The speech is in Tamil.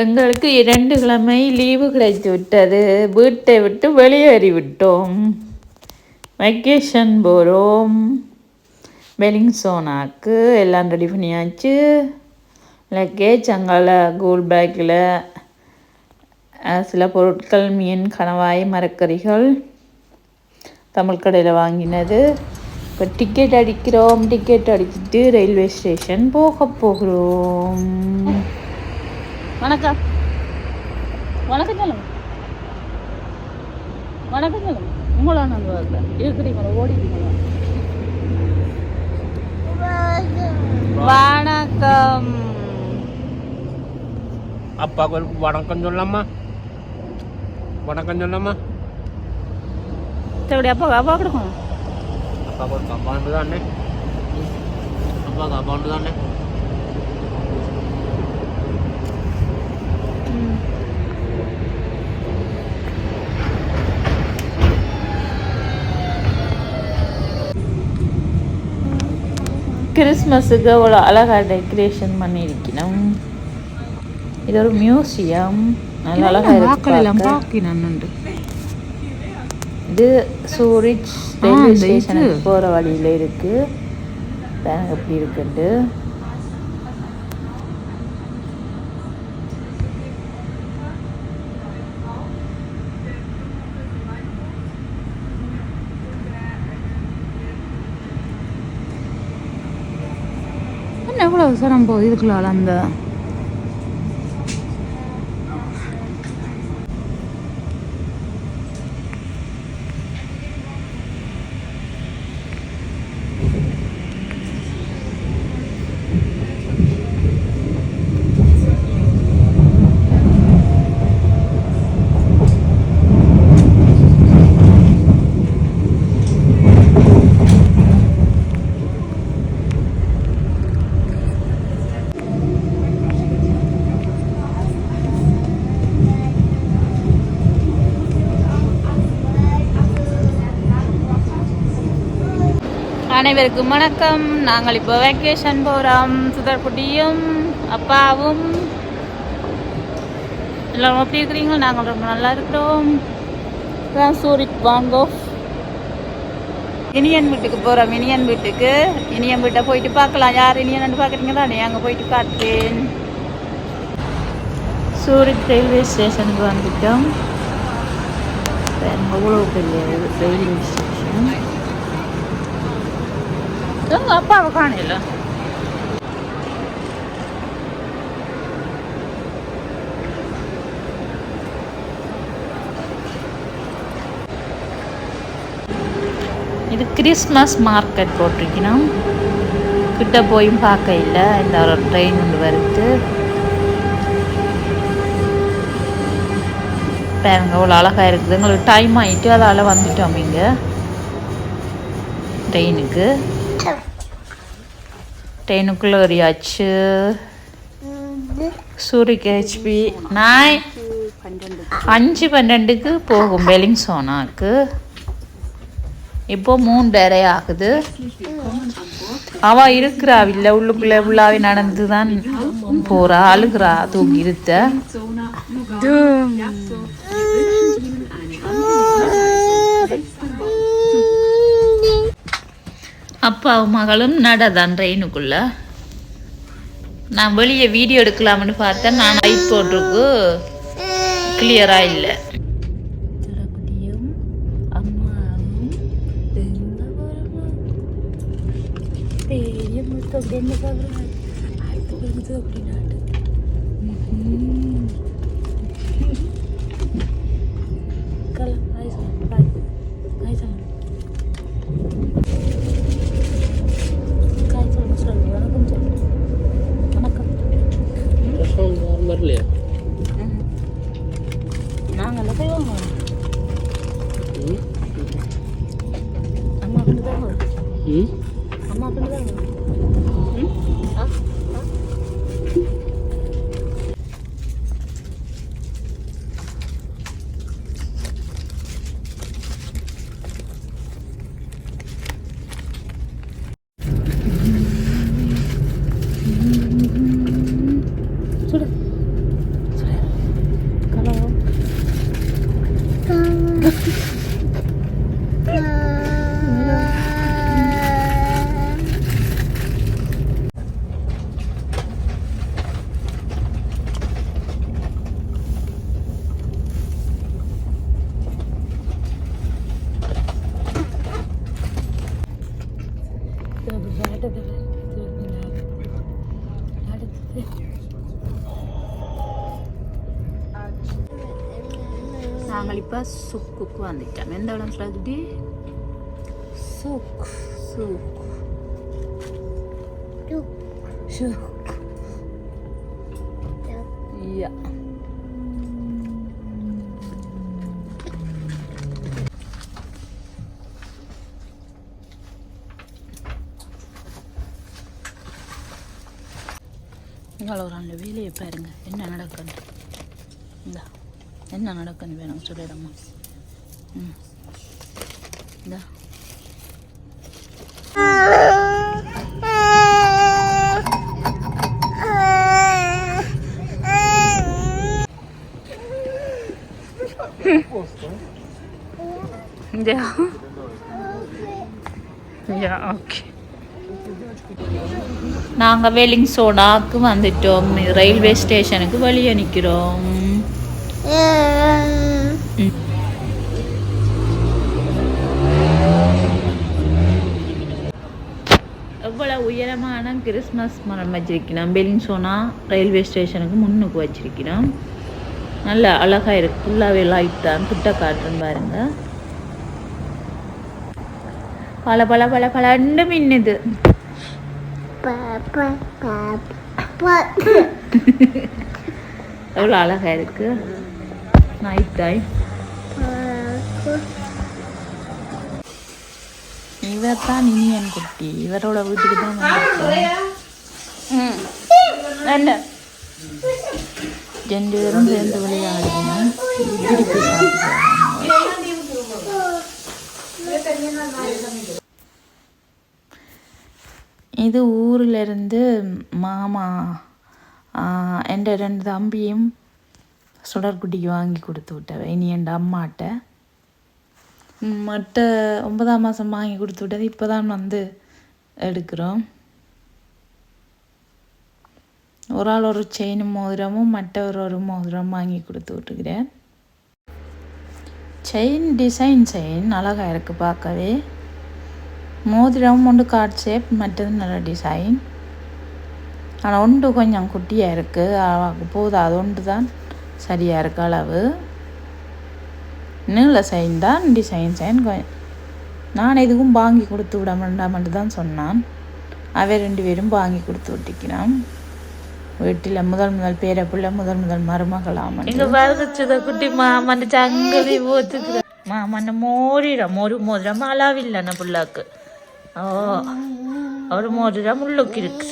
எங்களுக்கு இரண்டு கிழமை லீவு கிடைத்து விட்டது. வீட்டை விட்டு வெளியேறிவிட்டோம் வெக்கேஷன் போகிறோம் பெலிங்சோனாக்கு எல்லாம் ரெடி பண்ணியாச்சு. லக்கேஜ் அங்கால கூல் பேக்கில் சில பொருட்கள் மீன் கணவாய் மரக்கறிகள் தமிழ் கடையில் வாங்கினது. இப்போ டிக்கெட் அடிக்கிறோம். டிக்கெட் அடிச்சுட்டு ரயில்வே ஸ்டேஷன் போக போகிறோம். வணக்கம். வணக்கம் சொல்லுங்க. வணக்கம் சொல்லுங்க. உங்களா நாங்கள் வரல இருக்கிறீங்களா ஓடிட்டீங்களா வணக்கம். அப்பாவுக்கு வணக்கம் சொல்லலாமா வணக்கம் சொல்லலாமா எப்படி அப்பா அப்பா கொடுக்கணும் அப்பாவுக்கு ஒரு கப்பாண்டு தானே அப்பா கப்பாண்டு தானே கிறிஸ்மஸுக்கு அவ்வளோ அழகாக டெக்கரேஷன் பண்ணியிருக்கணும். இது ஒரு மியூசியம் நல்ல அழகாக இருக்கு. இது சூரிச் ரயில்வே ஸ்டேஷனுக்கு போகிற வழியில் இருக்கு. பாருங்க எப்படி இருக்குன்ட்டு. எவ்வளோ சார் நம்ம இதுக்குள்ள அந்த அனைவருக்கும் வணக்கம். நாங்கள் இப்போ வெக்கேஷன் போகிறோம் சுதர்குட்டியும் அப்பாவும். எல்லாரும் எப்படி இருக்கிறீங்க? நாங்கள் ரொம்ப நல்லா இருக்கிறோம். சூரிக் வாங்கோ. இனியன் வீட்டுக்கு போகிறோம் இனியன் வீட்டுக்கு. இனியன் வீட்டை போயிட்டு பார்க்கலாம். யார் இனியன் பார்க்குறீங்க தானே? அங்கே போயிட்டு பார்த்தேன் சூரிக் ரயில்வே ஸ்டேஷனுக்கு வந்துட்டோம். அவ்வளோ பெரிய ரயில்வே ஸ்டேஷன் எங்க அப்பாவை காணல இது கிறிஸ்மஸ் மார்க்கெட் போட்டிருக்கணும் கிட்ட போயும் பார்க்க இல்லை இந்த ஒரு ட்ரெயின் ஒன்று வருது பாருங்க அவ்வளோ அழகாக இருக்குது எங்களுக்கு டைம் ஆகிட்டு அதால் வந்துட்டோம் இங்கே ட்ரெயினுக்கு ட்ரெயினுக்குள்ளே ஏறியாச்சு சூரிக் ஹெச்பி நாய் அஞ்சு பன்னெண்டுக்கு போகும் பெலிங்சோனாக்கு இப்போ மூன்றரை ஆகுது. அவ இருக்கிறா இல்லை உள்ளுக்குள்ளே உள்ளாவே நடந்து தான் போறா அழுகிறா தூங்கி இருத்த அப்பாவும் மகளும் நடதான் ட்ரெயினுக்குள்ள. நான் வெளியே வீடியோ எடுக்கலாம்னு பார்த்தேன். நான் லைட் போட்டிருக்கு. கிளியராக இல்லை. அப்படின்னா நாங்கள் போய் வாங்குவோம் அம்மா கொண்டு தான் ம் அம்மா கொண்டு தான் சுடு நாங்கள் இப்போ சுக்குக்கு வந்துட்டோம் எந்த இடம் சொல்லுது சுக் சுக் சுக் யா ஒரு அந்த வேலையை பாருங்க. என்ன நடக்குன்னு இந்த. என்ன நடக்குன்னு வேணும் சொல்லிடம்மா? ம். இந்த. Ja. Ja, okay. நாங்கள் வெலிங்சோனாக்கு வந்துட்டோம். ரயில்வே ஸ்டேஷனுக்கு வெளியே நிற்கிறோம் எவ்வளோ உயரமான கிறிஸ்மஸ் மரம் வச்சிருக்கிறோம். பெலின்சோனா ரயில்வே ஸ்டேஷனுக்கு முன்னுக்கு வச்சிருக்கிறோம். நல்ல அழகாக இருக்கு. ஃபுல்லாகவே லைட் தான் கிட்ட காட்டுன்னு பாருங்க. பல பல பல பலண்டு மின்னுது. எவ்வளோ அழகாக இருக்கு. நைட் டைம் இவர் தான் இனியன் குட்டி. இவரோட வீட்டுக்கு தான் என்ன ரெண்டு. பேரும் சேர்ந்து விளையாடுவேன் திருப்பி இது ஊரிலிருந்து மாமா என் ரெண்டு தம்பியும் சுடர்குட்டிக்கு வாங்கி கொடுத்து விட்டவ. இனி என் அம்மாட்ட மற்ற ஒன்பதாம் மாதம் வாங்கி கொடுத்து விட்டது இப்போ தான் வந்து எடுக்கிறோம். ஒரு ஆள் ஒரு செயினும் மோதிரமும் மற்றவர் ஒரு மோதிரம் வாங்கி கொடுத்து விட்டுக்கிறேன் செயின் டிசைன் செயின் அழகாக இருக்குது பார்க்கவே. மோதிரம் ஒன்று கார்ட் ஷேப் மற்றது நல்ல டிசைன் ஆனால் ஒன்று கொஞ்சம் குட்டியாக இருக்குது போதும் அது ஒன்று தான் சரியாக இருக்க அளவு. நீள சைன் தான் டிசைன் சைன் நான் எதுவும் வாங்கி கொடுத்து விட வேண்டாம்னு தான் சொன்னான். அவை ரெண்டு பேரும் வாங்கி கொடுத்து விட்டுக்கிறான் வீட்டில் முதல் முதல் பேர பிள்ளை முதல் முதல் மருமகளாம் இங்க பாருங்க குட்டி மாமன் சங்கலி போத்துக்குற மாமன் மோதிரம் ஒரு மோதிரம் அளவில்லைன்னு பிள்ளாக்கு. ஓ ஒரு மோதிரம் உள்ளுக்கு இருக்கு.